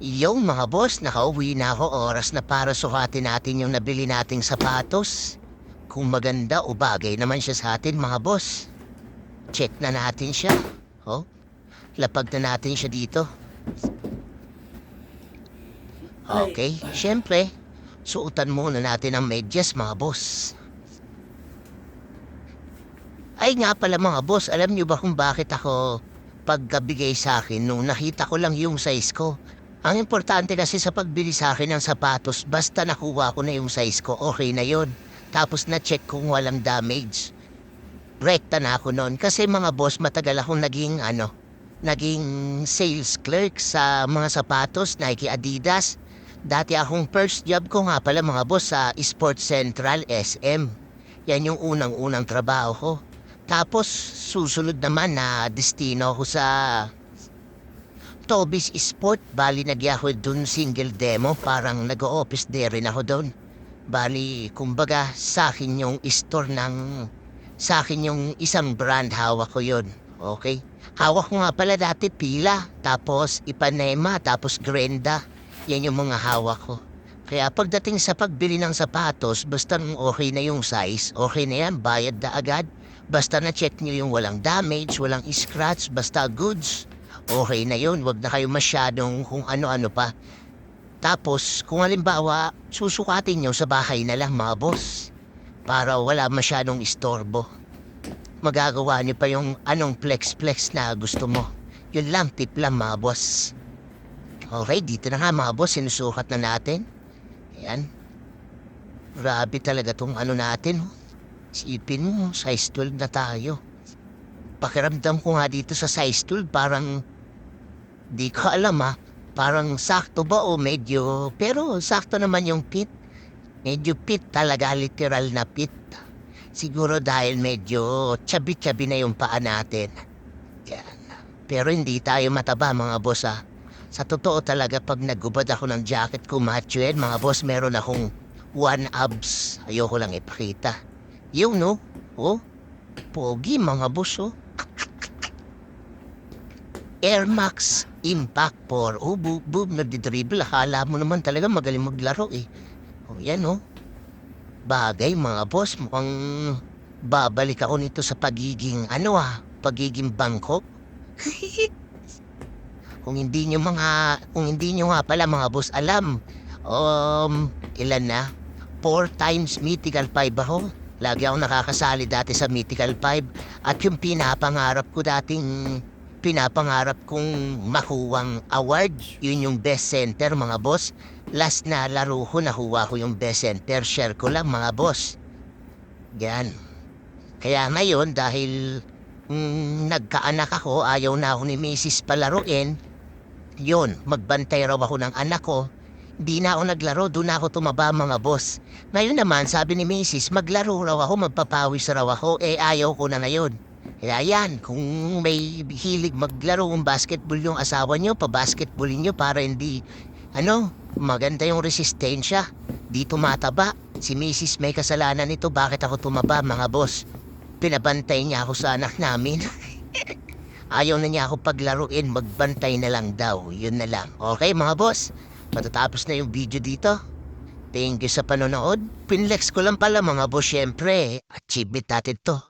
Yung mga boss, nakauwi na ako oras na para sukatin natin yung nabili nating sapatos. Kung maganda o bagay naman siya sa atin mga boss. Check na natin siya. Oh, lapag na natin siya dito. Okay, syempre, suotan muna natin ang medyas mga boss. Ay nga pala mga boss, alam niyo ba kung bakit ako pagkabigay sa akin nung nakita ko lang yung size ko? Ang importante kasi sa pagbili sa akin ng sapatos, basta nakuha ko na yung size ko, okay na yon. Tapos na-check kung walang damage. Rekta na ako noon kasi mga boss, matagal akong naging ano, naging sales clerk sa mga sapatos, Nike Adidas. Dati akong first job ko nga pala mga boss sa Sports Central SM. Yan yung unang-unang trabaho ko. Tapos susunod naman na destino ko sa Tobis Sport. Bali nagya ako dun single demo. Parang nag-office day rin ako doon. Bali, kumbaga sa akin yung store ng... Sa akin yung isang brand hawak ko yun. Okay? Hawak ko nga pala dati pila. Tapos Ipanema. Tapos Grenda. Yan yung mga hawak ko. Kaya pagdating sa pagbili ng sapatos, basta okay na yung size, okay na yan, bayad na agad. Basta na-check nyo yung walang damage, walang scratch, basta goods. Okay na yun, wag na kayo masyadong kung ano-ano pa. Tapos, kung halimbawa, susukatin nyo sa bahay na lang mga boss. Para wala masyadong istorbo. Magagawa nyo pa yung anong flex-flex na gusto mo. Yun lang, tip lang mga boss. Okay, dito na nga mga boss, sinusukat na natin. Ayan. Grabe talaga tong ano natin. oh. Mo, size 12 na tayo. Pakiramdam ko nga dito sa size 12, parang... Di ko alam ha. Parang sakto ba o medyo... Pero sakto naman yung pit. Medyo pit talaga, literal na pit. Siguro dahil medyo chabi-chabi na yung paa natin. Yan. Pero hindi tayo mataba mga boss ha. Sa totoo talaga pag nagubad ako ng jacket ko macho mga boss meron akong one abs. Ayoko lang ipakita. Yun no? Oh, pogi mga boss oh. Air Max Impact 4. Oh, boom, boom, nagdidribble. Akala mo naman talaga magaling maglaro eh. Oh, yan oh. Bagay mga boss, mukhang babalik ako nito sa pagiging ano ah, pagiging Bangkok. kung hindi nyo mga, kung hindi nyo nga pala mga boss alam, um, ilan na? Four times Mythical 5 ako. Lagi ako nakakasali dati sa Mythical 5 at yung pinapangarap ko dating pinapangarap kong makuwang award, yun yung best center mga boss. Last na laro ko, nakuha ko yung best center, share ko lang mga boss. Yan. Kaya ngayon, dahil mm, nagkaanak ako, ayaw na ako ni Mrs. palaruin, yun, magbantay raw ako ng anak ko. Di na ako naglaro, doon ako tumaba mga boss. Ngayon naman, sabi ni Mrs., maglaro raw ako, magpapawis raw ako, eh ayaw ko na ngayon. Kaya yan, kung may hilig maglaro ng basketball yung asawa nyo, pa-basketballin nyo para hindi, ano, maganda yung resistensya. Di tumataba. Si Mrs. may kasalanan nito, bakit ako tumaba mga boss? Pinabantay niya ako sa anak namin. Ayaw na niya ako paglaruin, magbantay na lang daw. Yun na lang. Okay mga boss, matatapos na yung video dito. Thank you sa panonood. Pinlex ko lang pala mga boss, syempre. Achievement natin to.